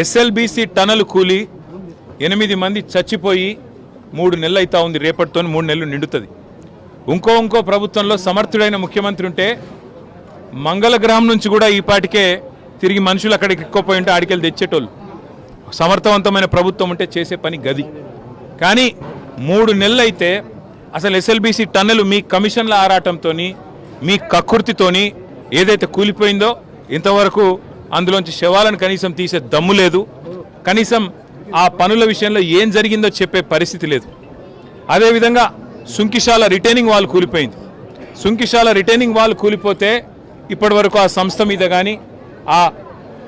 SLBC tunnel కూలి ఎనిమిది మంది చచ్చిపోయి మూడు నెలలు అవుతా ఉంది. రేపటితో మూడు నెలలు నిండుతుంది. ఇంకో ఇంకో ప్రభుత్వంలో సమర్థుడైన ముఖ్యమంత్రి ఉంటే మంగళగ్రహం నుంచి కూడా ఈ పాటికే తిరిగి మనుషులు అక్కడికి ఎక్కువపోయి ఉంటే ఆడికెళ్ళి తెచ్చేటోళ్ళు. సమర్థవంతమైన ప్రభుత్వం ఉంటే చేసే పని గది. కానీ మూడు నెలలు అయితే అసలు ఎస్ఎల్బిసి టన్నులు మీ కమిషన్ల ఆరాటంతో మీ కక్కుర్తితోని ఏదైతే కూలిపోయిందో ఇంతవరకు అందులోంచి శవాలను కనీసం తీసే దమ్ము లేదు. కనీసం ఆ పనుల విషయంలో ఏం జరిగిందో చెప్పే పరిస్థితి లేదు. అదేవిధంగా సుంకిశాల రిటైనింగ్ వాల్ కూలిపోయింది. సుంకిశాల రిటైనింగ్ వాల్ కూలిపోతే ఇప్పటివరకు ఆ సంస్థ మీద కానీ ఆ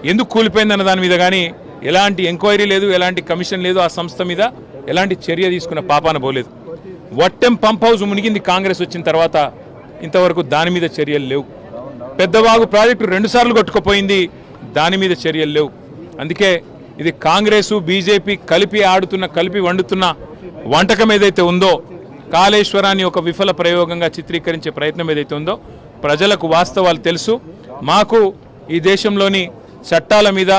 ఎందుకు కూలిపోయిందన్న దాని మీద కానీ ఎలాంటి ఎంక్వైరీ లేదు ఎలాంటి కమిషన్ లేదు ఆ సంస్థ మీద ఎలాంటి చర్య తీసుకున్న పాపాన పోలేదు. వట్టెం పంప్ హౌస్ మునిగింది కాంగ్రెస్ వచ్చిన తర్వాత ఇంతవరకు దాని మీద చర్యలు లేవు. పెద్దవాగు ప్రాజెక్టు రెండుసార్లు కొట్టుకుపోయింది. దాని మీద చర్యలు లేవు. అందుకే ఇది కాంగ్రెసు బీజేపీ కలిపి ఆడుతున్న కలిపి వండుతున్న వంటకం ఏదైతే ఉందో కాళేశ్వరాన్ని ఒక విఫల ప్రయోగంగా చిత్రీకరించే ప్రయత్నం ఏదైతే ఉందో ప్రజలకు వాస్తవాలు తెలుసు. మాకు ఈ దేశంలోని చట్టాల మీద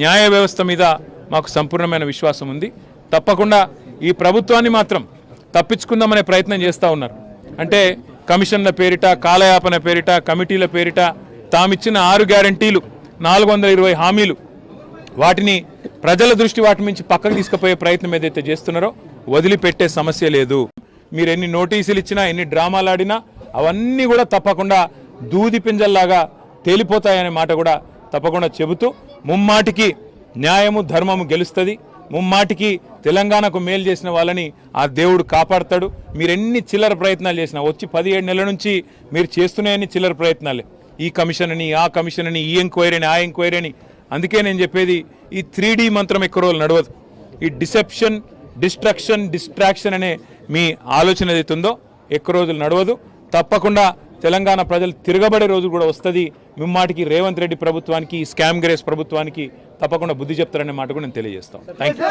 న్యాయ వ్యవస్థ మీద మాకు సంపూర్ణమైన విశ్వాసం ఉంది. తప్పకుండా ఈ ప్రభుత్వాన్ని మాత్రం తప్పించుకుందామనే ప్రయత్నం చేస్తూ ఉన్నారు. అంటే కమిషన్ల పేరిట కాలయాపన పేరిట కమిటీల పేరిట తామిచ్చిన ఆరు గ్యారంటీలు నాలుగు వందల ఇరవై హామీలు. వాటిని ప్రజల దృష్టి వాటి నుంచి పక్కకు తీసుకుపోయే ప్రయత్నం ఏదైతే చేస్తున్నారో వదిలిపెట్టే సమస్య లేదు. మీరు ఎన్ని నోటీసులు ఇచ్చినా ఎన్ని డ్రామాలు ఆడినా అవన్నీ కూడా తప్పకుండా దూది పింజల్లాగా తేలిపోతాయనే మాట కూడా తప్పకుండా చెబుతూ ముమ్మాటికి న్యాయము ధర్మము గెలుస్తుంది. ముమ్మాటికి తెలంగాణకు మేలు చేసిన వాళ్ళని ఆ దేవుడు కాపాడతాడు. మీరు ఎన్ని చిల్లర ప్రయత్నాలు చేసినా వచ్చి పదిహేడు నెలల నుంచి మీరు చేస్తున్నాయని చిల్లర ప్రయత్నాలే. ఈ కమిషన్ అని ఆ కమిషన్ అని ఈ ఎంక్వైరీ అని ఆ ఎంక్వైరీ అని అందుకే నేను చెప్పేది ఈ త్రీ మంత్రం ఎక్కువ రోజులు నడవదు. ఈ డిసెప్షన్ డిస్ట్రక్షన్ డిస్ట్రాక్షన్ అనే మీ ఆలోచన ఏదైతే ఉందో ఎక్కువ రోజులు నడవదు. తప్పకుండా తెలంగాణ ప్రజలు తిరగబడే రోజు కూడా వస్తుంది. మిమ్మాటికి రేవంత్ రెడ్డి ప్రభుత్వానికి ఈ స్కామ్ గ్రేస్ ప్రభుత్వానికి తప్పకుండా బుద్ధి చెప్తారనే మాట కూడా నేను తెలియజేస్తాను. Thank you